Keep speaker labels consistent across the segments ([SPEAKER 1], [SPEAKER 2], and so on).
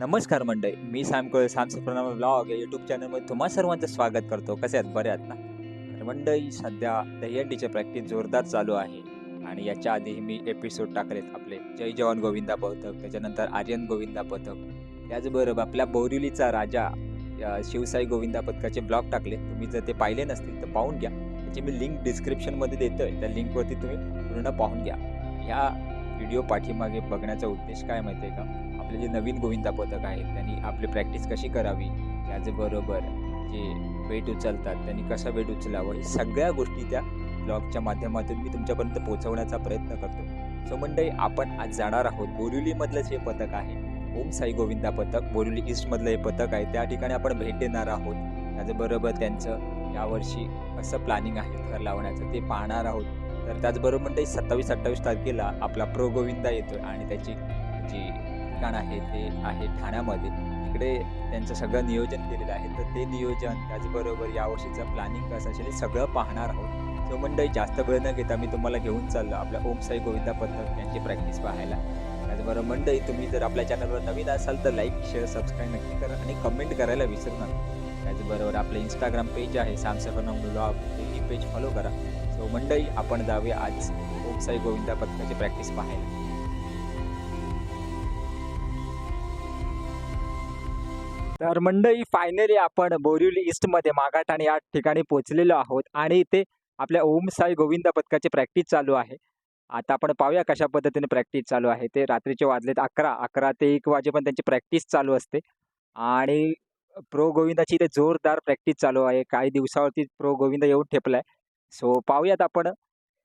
[SPEAKER 1] नमस्कार मंडळी मी सॅमको सॅमसंग प्रणव ब्लॉग या यूट्यूब चॅनलमध्ये तुम्हा सर्वांचं स्वागत करतो. कसे आहेत? बरे आहेत ना? तर मंडळी सध्या दहीहंडीची प्रॅक्टिस जोरदार चालू आहे आणि याच्या आधीही मी एपिसोड टाकलेत आपले जय जवान गोविंदा पथक त्याच्यानंतर आर्यन गोविंदा पथक. त्याचबरोबर आपल्या बोरिवलीचा राजा शिवसाई गोविंदा पथकाचे ब्लॉग टाकले तुम्ही जर ते पाहिले नसतील तर पाहून घ्या. त्याची मी लिंक डिस्क्रिप्शनमध्ये देतो आहे त्या लिंकवरती तुम्ही पूर्ण पाहून घ्या. ह्या व्हिडिओ पाठीमागे बघण्याचा उद्देश काय माहिती आहे का? आपले जे नवीन गोविंदा पथक आहेत त्यांनी आपली प्रॅक्टिस कशी करावी? त्याचबरोबर जे वेट उचलतात त्यांनी कसं वेट उचलावं? हे सगळ्या गोष्टी त्या ब्लॉगच्या माध्यमातून मी तुमच्यापर्यंत पोहोचवण्याचा प्रयत्न करतो. सो मंडळी आपण आज जाणार आहोत बोरिवलीमधलंच हे पथक आहे. ओम साई गोविंदा पथक बोरिवली ईस्टमधलं हे पथक आहे. त्या ठिकाणी आपण भेट देणार आहोत. त्याचबरोबर त्यांचं यावर्षी कसं प्लॅनिंग आहे घर लावण्याचं ते पाहणार आहोत. तर त्याचबरोबर मंडळी सत्तावीस अठ्ठावीस तारखेला आपला प्रो गोविंदा येतो आणि त्याची जी ठिकाण आहे ते आहे ठाण्यामध्ये. तिकडे त्यांचं सगळं नियोजन केलेलं आहे. तर ते नियोजन त्याचबरोबर यावर्षीचं प्लॅनिंग कसं असेल हे सगळं पाहणार आहोत. सो मंडळी जास्त वेळ न घेता मी तुम्हाला घेऊन चाललो आपल्या ओम साई गोविंदा पथक यांची प्रॅक्टिस पाहायला. त्याचबरोबर मंडळी तुम्ही जर आपल्या चॅनलवर नवीन असाल तर लाईक शेअर सबस्क्राईब नक्की करा आणि कमेंट करायला विसरू नका. त्याचबरोबर आपलं इंस्टाग्राम पेज आहे सॅमसंग ब्लॉग ही पेज फॉलो करा. सो मंडळी आपण जाऊया आज ओम साई गोविंदा पथकाची प्रॅक्टिस पाहायला. तर मंडळी फायनली आपण बोरिवली ईस्टमध्ये मागाठाणे या ठिकाणी पोहोचलेलो आहोत आणि इथे आपल्या ओम साई गोविंदा पथकाची प्रॅक्टिस चालू आहे. आता आपण पाहूया कशा पद्धतीने प्रॅक्टिस चालू आहे. ते रात्रीचे वाजलेत अकरा अकरा ते एक वाजेपर्यंत त्यांची प्रॅक्टिस चालू असते. आणि प्रो गोविंदाची इथे जोरदार प्रॅक्टिस चालू आहे. काही दिवसावरती प्रो गोविंद येऊन ठेपलाय. सो पाहूयात आपण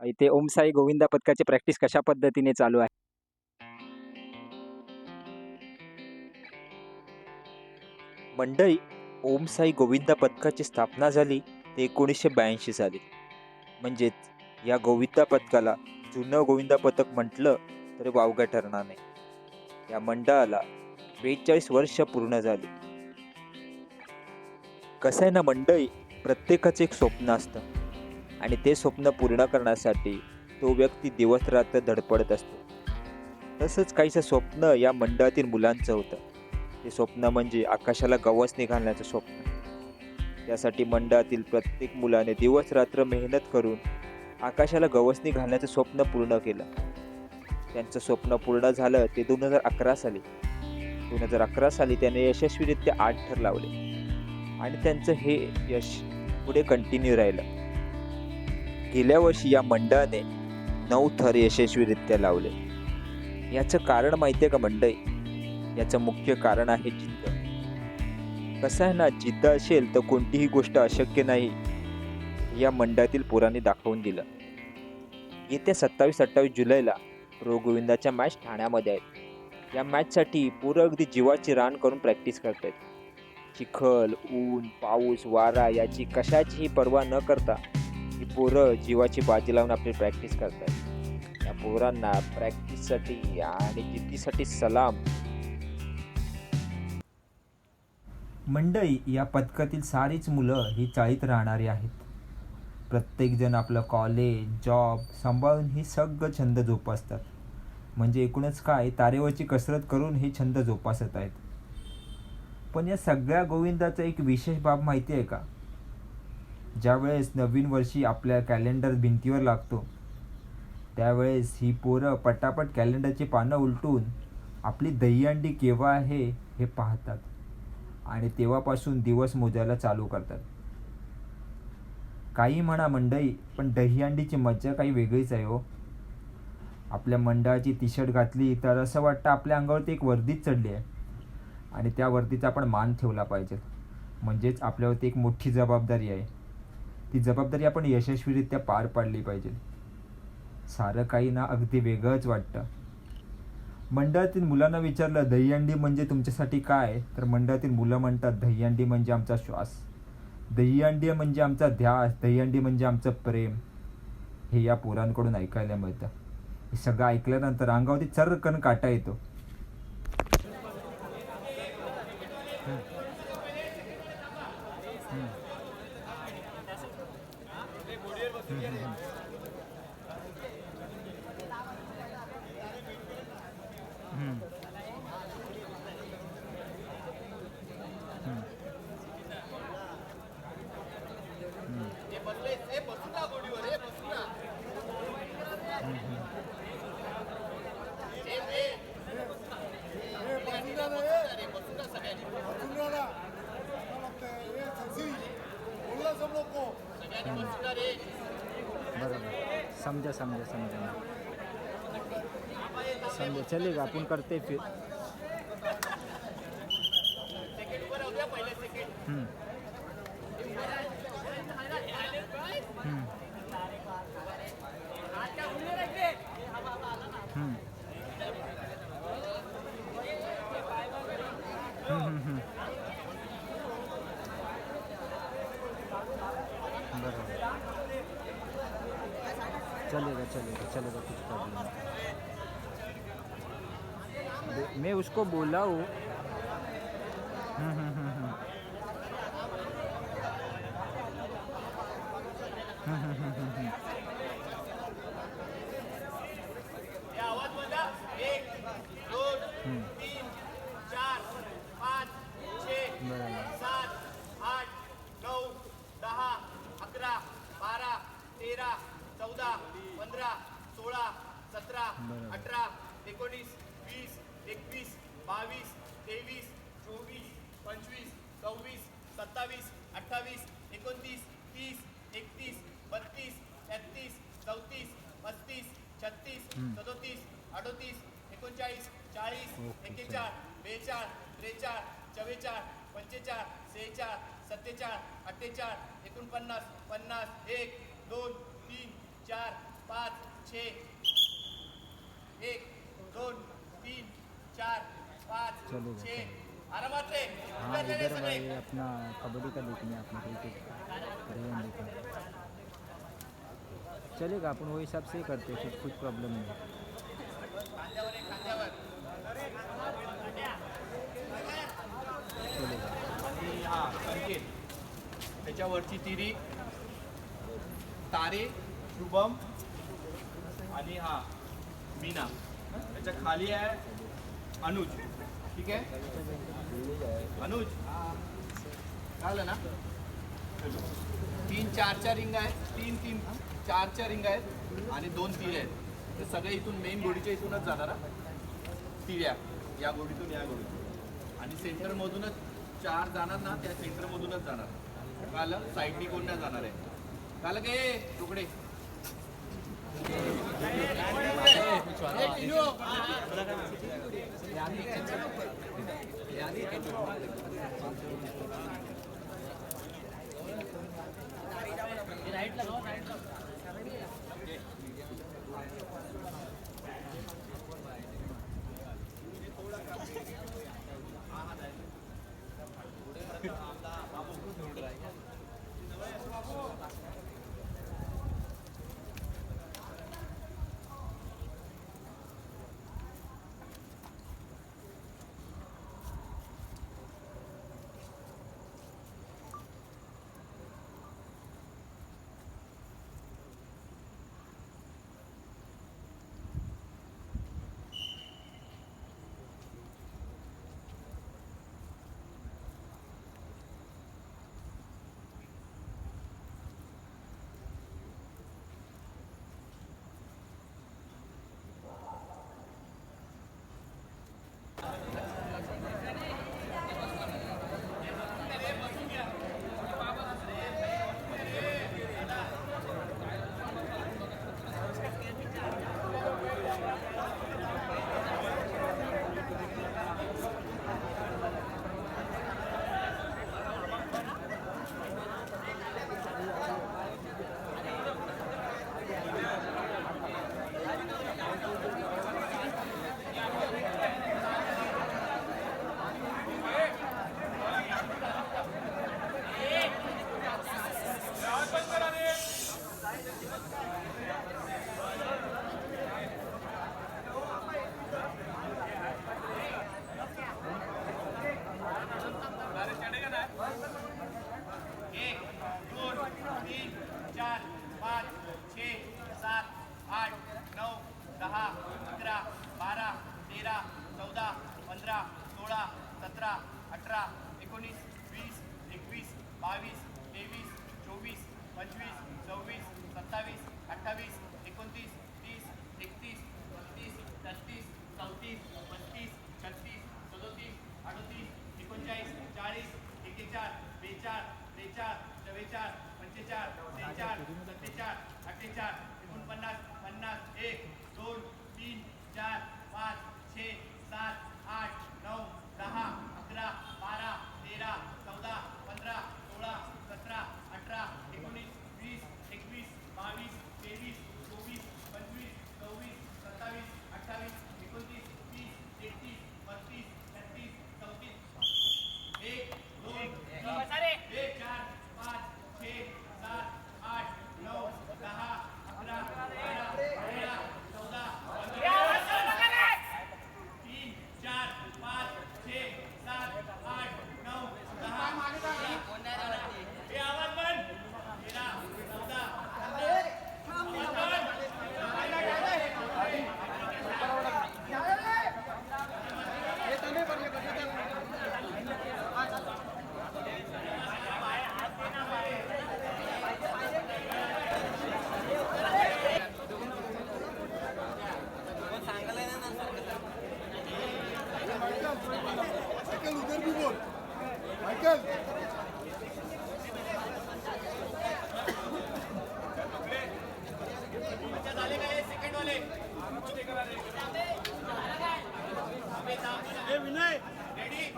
[SPEAKER 1] इथे ओम साई गोविंदा पथकाची प्रॅक्टिस कशा पद्धतीने चालू आहे. मंडळी ओम साई गोविंदा पथकाची स्थापना झाली ते एकोणीसशे ब्याऐंशी साली. म्हणजेच या गोविंदा पथकाला जुनं गोविंदा पथक म्हटलं तरी वावगं ठरणार नाही. या मंडळाला बेचाळीस वर्ष पूर्ण झाली. कसं आहे ना मंडळी प्रत्येकाचं एक स्वप्न असतं. आणि ते स्वप्न पूर्ण करण्यासाठी तो व्यक्ती दिवस रात्र धडपडत असतो. तसंच काहीसं स्वप्न या मंडळातील मुलांचं होतं. ते स्वप्न म्हणजे आकाशाला गवसणी घालण्याचं स्वप्न. त्यासाठी मंडळातील प्रत्येक मुलाने दिवस रात्र मेहनत करून आकाशाला गवसणी घालण्याचं स्वप्न पूर्ण केलं. त्यांचं स्वप्न पूर्ण झालं ते दोन हजार अकरा साली. दोन हजार अकरा साली त्याने यशस्वीरित्या आठ थर लावले. आणि त्यांचं हे यश पुढे कंटिन्यू राहिलं. गेल्या वर्षी या मंडळाने नऊ थर यशस्वीरित्या लावले. याचं कारण माहिती आहे का मंडळी? याचं मुख्य कारण आहे जिद्द. कसं आहे ना जिद्द असेल तर कोणतीही गोष्ट अशक्य नाही या मंडळातील पोरांनी दाखवून दिलं. येत्या सत्तावीस अठ्ठावीस जुलैला रोगोविंदाच्या गोविंदाच्या मॅच ठाण्यामध्ये आहेत. या मॅचसाठी पोरं अगदी जीवाची रान करून प्रॅक्टिस करत आहेत चिखल ऊन पाऊस वारा याची कशाचीही पर्वा न करता ही पोरं जीवाची बाजी लावून आपली प्रॅक्टिस करतात या पोरांना प्रॅक्टिससाठी आणि जिद्दीसाठी सलाम.
[SPEAKER 2] मंडई या पथकातील सारीच मुलं ही चाळीत राहणारी आहेत. प्रत्येकजण आपलं कॉलेज जॉब सांभाळून ही सगळं छंद जोपासतात. म्हणजे एकूणच काय तारेवरची कसरत करून हे छंद जोपासत आहेत. पण या सगळ्या गोविंदाचा एक विशेष बाब माहिती आहे का? ज्यावेळेस नवीन वर्षी आपल्या कॅलेंडर भिंतीवर लागतो त्यावेळेस ही पोरं पटापट कॅलेंडरची पानं उलटून आपली दहीहंडी केव्हा आहे हे पाहतात. आणि तेव्हापासून दिवस मोजायला चालू करतात. काही म्हणा मंडई पण दहीहंडीची मज्जा काही वेगळीच आहे हो. आपल्या मंडळाची टी शर्ट घातली तर असं वाटतं आपल्या अंगावरती एक वर्दीच चढली आहे. आणि त्या वर्दीचा आपण मान ठेवला पाहिजे. म्हणजेच आपल्यावरती एक मोठी जबाबदारी आहे. ती जबाबदारी आपण यशस्वीरित्या पार पाडली पाहिजे. सारं काही ना अगदी वेगळंच वाटतं. मंडळातील मुलांना विचारलं दहीहंडी म्हणजे तुमच्यासाठी काय? तर मंडळातील मुलं म्हणतात दहीहंडी म्हणजे आमचा श्वास. दहीहंडी म्हणजे आमचा ध्यास. दहीहंडी म्हणजे आमचं प्रेम. हे या पोरांकडून ऐकायला मिळतं. हे सगळं ऐकल्यानंतर अंगावरती चर्रकन काटा येतो. बरोबर समजा समजा. समजा समजा चलेगा अपन करते फिर. चलेगा चलेगा चलेगा कुछ प्रॉब्लम नहीं। मैं उसको बोला हूँ हम्म, हम्म, हम्म, हम्म. हम्म, हम्म, हम्म, हम्म, हम्म. हम्म.
[SPEAKER 3] तीन चार पाच छे
[SPEAKER 2] बरोबर
[SPEAKER 3] सात आठ नऊ दहा अकरा बारा तेरा चौदा पंधरा सोळा सतरा. अठरा एकोणीस वीस एकवीस बावीस तेवीस चोवीस पंचवीस सव्वीस सत्तावीस अठ्ठावीस एकोणतीस तीस एकतीस बत्तीस तेहतीस चौतीस पस्तीस छत्तीस. सदोतीस अडोतीस एकोणचाळीस चाळीस
[SPEAKER 2] ओके,
[SPEAKER 3] एक्केचाळ बेचाळ त्रेचाळ चव्वेचाळ पंचेचाळ सेहेचाळ सत्तेचाळ अठ्ठेचाळ एकोणपन्नास पन्नास एक दोन चार पाच छे. एक दोन तीन चार पाच छे। आरामात रे
[SPEAKER 2] हाँ इधर. भाई अपना कबड्डी का देखने अपना क्रिकेट रेवन देखने. चलेगा अपन वो हिसाब से करते हैं कुछ कुछ प्रॉब्लम नहीं चलेगा।
[SPEAKER 3] हा संकेत. त्याच्यावरची तिरी. तारे. शुभम आणि हा मीना. त्याच्याखाली आहे अनुज. ठीक आहे? अनुज? झालं ना? तीन चार चार रिंग आहेत. तीन तीन चार चार रिंग आहेत आणि दोन तिरे आहेत. ते सगळे इथून मेन गोडीच्या इथूनच जाणार हा. या गोडीतून या गोडीतून. आणि सेंटरमधूनच चार जाणार ना त्या सेंटरमधूनच जाणार. काल साईडनी कोण जाणार आहे? काल काय तुकडे. एक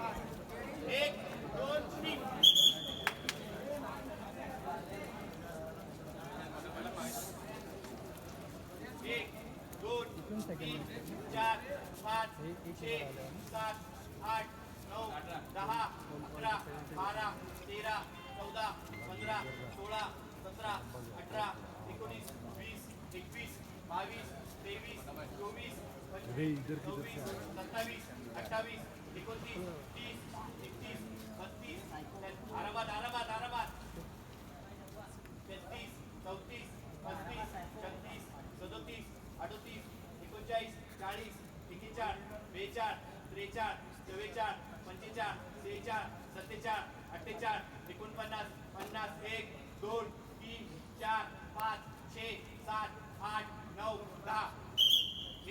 [SPEAKER 3] एक दोन तीन. एक दोन तीन चार पाच छे सात आठ नऊ दहा अकरा बारा तेरा चौदा पंधरा सोळा सतरा अठरा एकोणीस वीस एकवीस बावीस तेवीस चोवीस पंचवीस सव्वीस सत्तावीस अठ्ठावीस एकोणतीस तीस एकतीस बत्तीस आरामात आरामात आरामात तेहतीस चौतीस पस्तीस छत्तीस सदोतीस अडोतीस एकोणचाळीस चाळीस एकेचाळ बेचाळ त्रेचाळ चव्वेचाळ पंचेचाळ सेहेचाळ सत्तेचाळ अठ्ठेचाळ एकोणपन्नास पन्नास एक दोन तीन चार पाच छे सात आठ नऊ दहा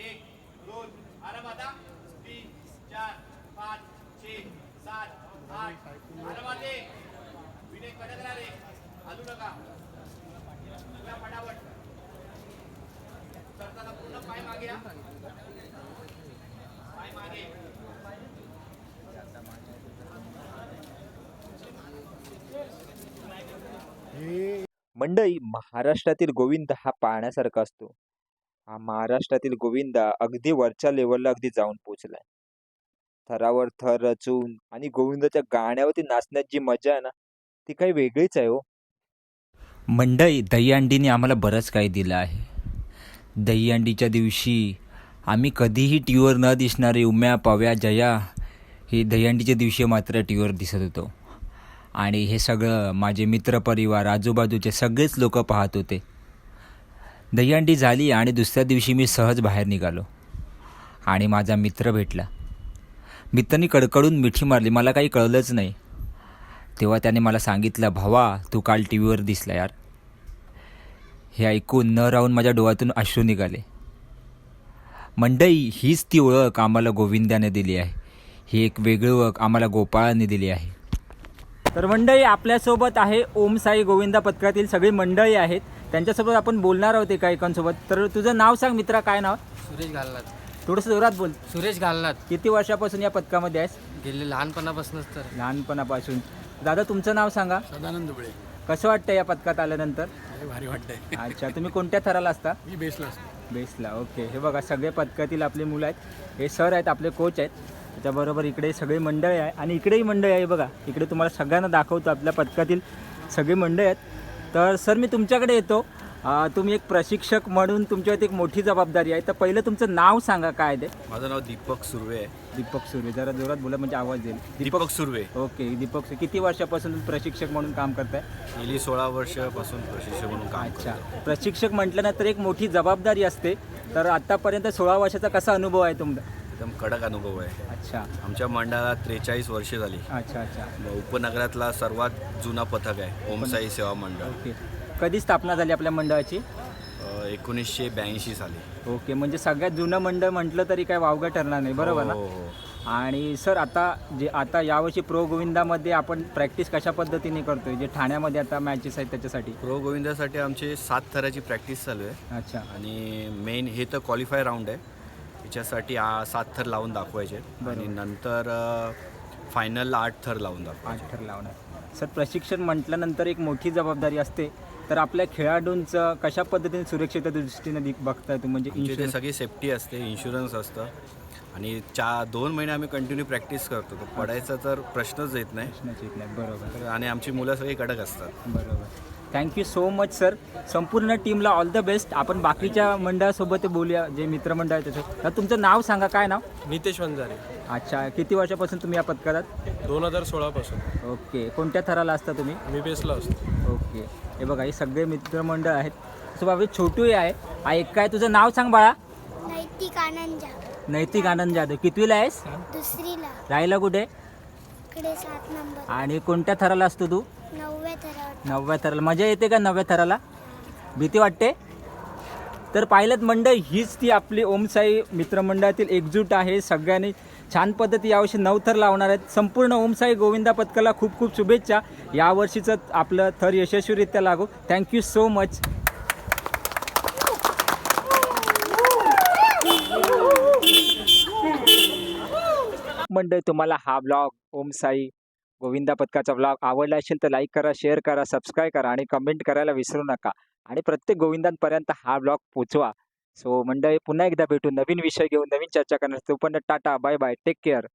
[SPEAKER 3] एक दोन आरामात हा. तीन चार पाच छे सात आठ आरामात ये. विनय कडक राहा रे हलू नका या फटाफट सरताना मागे
[SPEAKER 1] मंडई महाराष्ट्रातील गोविंद हा पाहण्यासारखा असतो. हा महाराष्ट्रातील गोविंद अगदी वरच्या लेवलला अगदी जाऊन पोचलाय थरावर थर रचून आणि गोविंदाच्या गाण्यावरती नाचण्यात जी मजा आहे ना ती काही वेगळीच आहे हो. मंडई दहीहंडीने आम्हाला बरंच काही दिलं आहे. दहीहंडीच्या दिवशी. आम्ही कधीही टी व्हीवर न दिसणारे उम्या पव्या जया हे दहीहंडीच्या दिवशी मात्र टी व्हीवर दिसत होतो. आणि हे सगळं माझे मित्रपरिवार आजूबाजूचे सगळेच लोक पाहत होते. दहीहंडी झाली आणि दुसऱ्या दिवशी मी सहज बाहेर निघालो. आणि माझा मित्र भेटला. मित्रांनी कडकडून मिठी मारली. मला काही कळलंच नाही. तेव्हा त्याने मला सांगितलं भावा तू काल टी व्हीवर दिसला यार. हे ऐकून न राहून माझ्या डोळ्यातून अश्रू निघाले. मंडई हीच ती ओळख आम्हाला गोविंदाने दिली आहे. ही एक वेगळी ओळख आम्हाला गोपाळाने दिली आहे. तर मंडळी आपल्यासोबत आहे ओम साई गोविंदा पथकातील सगळी मंडळी आहेत. त्यांच्यासोबत आपण बोलणार आहोत एका एकांसोबत. तर तुझं नाव सांग मित्रा काय नाव?
[SPEAKER 4] सुरेश घालनाथ.
[SPEAKER 1] थोडंसं जोरात बोल.
[SPEAKER 4] सुरेश घालनाथ.
[SPEAKER 1] किती वर्षापासून या पथकामध्ये आहेस?
[SPEAKER 4] गेले लहानपणापासूनच तर.
[SPEAKER 1] लहानपणापासून. दादा तुमचं नाव सांगा.
[SPEAKER 5] सदानंद दुबळे
[SPEAKER 1] कसं वाटतं या पथकात आल्यानंतर?
[SPEAKER 5] लय भारी वाटतंय.
[SPEAKER 1] अच्छा तुम्ही कोणत्या थराला असता?
[SPEAKER 5] मी बेसला असतो.
[SPEAKER 1] बेसला ओके. हे बघा सगळे पथकातील आपले मुलं आहेत. हे सर आहेत आपले कोच आहेत. त्याच्याबरोबर इकडे सगळे मंडळी आहे. आणि इकडेही मंडळी आहे बघा. इकडे तुम्हाला सगळ्यांना दाखवतो आपल्या पथकातील सगळे मंडळी आहेत. तर सर मी तुमच्याकडे येतो. तुम्ही एक प्रशिक्षक म्हणून तुमच्यावरती एक मोठी जबाबदारी आहे. तर पहिलं तुमचं नाव सांगा काय ते?
[SPEAKER 6] माझं नाव दीपक सुर्वे आहे.
[SPEAKER 1] दीपक सुर्वे. जरा जोरात बोला म्हणजे आवाज येईल.
[SPEAKER 6] दीपक सुर्वे.
[SPEAKER 1] ओके दीपक सुर्वे. किती वर्षापासून तुम्ही प्रशिक्षक म्हणून काम करताय?
[SPEAKER 6] गेली सोळा वर्षापासून प्रशिक्षक म्हणून काम
[SPEAKER 1] अच्छा. प्रशिक्षक म्हटल्यानंतर एक मोठी जबाबदारी असते. तर आतापर्यंत सोळा वर्षाचा कसा अनुभव आहे तुमचा?
[SPEAKER 6] एकदम कडक अनुभव आहे.
[SPEAKER 1] अच्छा.
[SPEAKER 6] आमच्या मंडळाला त्रेचाळीस वर्षे झाली.
[SPEAKER 1] अच्छा अच्छा.
[SPEAKER 6] उपनगरातला सर्वात जुना पथक आहे ओमसाई सेवा मंडळ.
[SPEAKER 1] ओके. कधी स्थापना झाली आपल्या मंडळाची?
[SPEAKER 6] एकोणीसशे ब्याऐंशी साली.
[SPEAKER 1] ओके म्हणजे सगळ्यात जुनं मंडळ म्हटलं तरी काय वावगं ठरणार नाही बरोबर ना?
[SPEAKER 6] हो, हो, हो.
[SPEAKER 1] आणि सर आता जे आता यावर्षी प्रो गोविंदामध्ये आपण प्रॅक्टिस कशा पद्धतीने करतोय? जे ठाण्यामध्ये आता मॅचेस आहेत त्याच्यासाठी.
[SPEAKER 6] प्रो गोविंदासाठी आमची सात थराची प्रॅक्टिस चालू आहे.
[SPEAKER 1] अच्छा.
[SPEAKER 6] आणि मेन हे तर क्वालिफाय राऊंड आहे. याच्यासाठी आ- सात थर लावून दाखवायचे आणि. नंतर फायनलला आठ थर लावून दाखवायचे
[SPEAKER 1] आठ ठर लावणार. सर प्रशिक्षण म्हटल्यानंतर एक मोठी जबाबदारी असते. तर आपल्या खेळाडूंचं कशा पद्धतीने सुरक्षेच्या दृष्टीने दि- बघताय तुम्ही? म्हणजे
[SPEAKER 6] आमची ते
[SPEAKER 1] insurance-
[SPEAKER 6] सगळी सेफ्टी असते इन्शुरन्स असतं. आणि चा दोन महिने आम्ही कंटिन्यू प्रॅक्टिस करतो. तर पडायचा तर प्रश्नच येत नाही.
[SPEAKER 1] प्रश्नच येत नाही. बरोबर.
[SPEAKER 6] तर- आणि आमची मुलं सगळी कडक असतात.
[SPEAKER 1] बरोबर. थँक्यू सो मच सर संपूर्ण टीमला ऑल द बेस्ट आपण बाकीच्या मंडळासोबत बोलूया जे मित्रमंडळ आहे त्याचं. तर तुमचं नाव सांगा काय नाव?
[SPEAKER 7] नितेश वंजारे.
[SPEAKER 1] अच्छा किती वर्षापासून तुम्ही या पत्करात
[SPEAKER 7] दोन हजार सोळापासून.
[SPEAKER 1] ओके कोणत्या थराला असता तुम्ही?
[SPEAKER 7] मी बेसला असतो.
[SPEAKER 1] ओके. हे बघा हे सगळे मित्रमंडळ आहेत. सो बाबा छोटूही आहे. हा एक काय तुझं नाव सांग बाळा.
[SPEAKER 8] नैतिक आनंद जा
[SPEAKER 1] नैतिक आनंद जाधव. कितवीला आहेस?
[SPEAKER 8] दुसरीला.
[SPEAKER 1] राहायला कुठे?
[SPEAKER 8] इकडे सात नंबर.
[SPEAKER 1] आणि कोणत्या थराला असतो तू? नवव्या थराला. मजा येते का नवव्या थराला? भीती वाटते? तर पाहिलं मंडळ हीच ती आपली ओमसाई मित्रमंडळातील एकजूट आहे. सगळ्यांनी छान पद्धती यावर्षी नऊ थर लावणार आहेत. संपूर्ण ओमसाई गोविंदा पथकाला खूप खूप शुभेच्छा. यावर्षीचं आपलं थर यशस्वीरित्या लागू. थँक्यू सो मच मंडळ तुम्हाला हा ब्लॉग ओम साई गोविंदा पथकाचा ब्लॉग आवडला असेल तर लाईक करा शेअर करा सबस्क्राईब करा आणि कमेंट करायला विसरू नका. आणि प्रत्येक गोविंदांपर्यंत हा ब्लॉग पोचवा सो मंडळी पुन्हा एकदा भेटू. नवीन विषय घेऊन नवीन चर्चा करणार तोपर्यंत tata bye bye take care